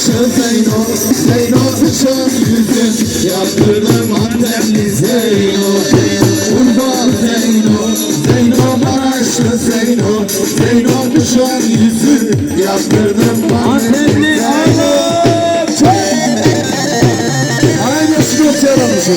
Maraşlı Zeyno Zeyno kışın yüzün Yaptırdım Antepli Zeyno Urfalı Zeyno Zeyno Maraşlı Zeyno Zeyno kışın yüzün Yaptırdım Antepli Zeyno Aynı çok yaramışım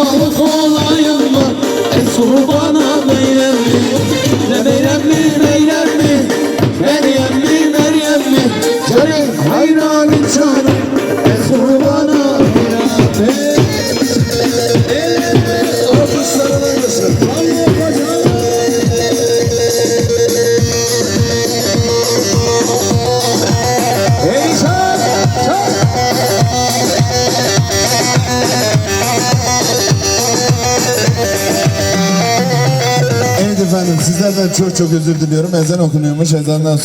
Bağlık olayım mı? Es kurbana Meryemli efendim sizlerden çok çok özür diliyorum. Ezan okunuyormuş. Ezandan sonra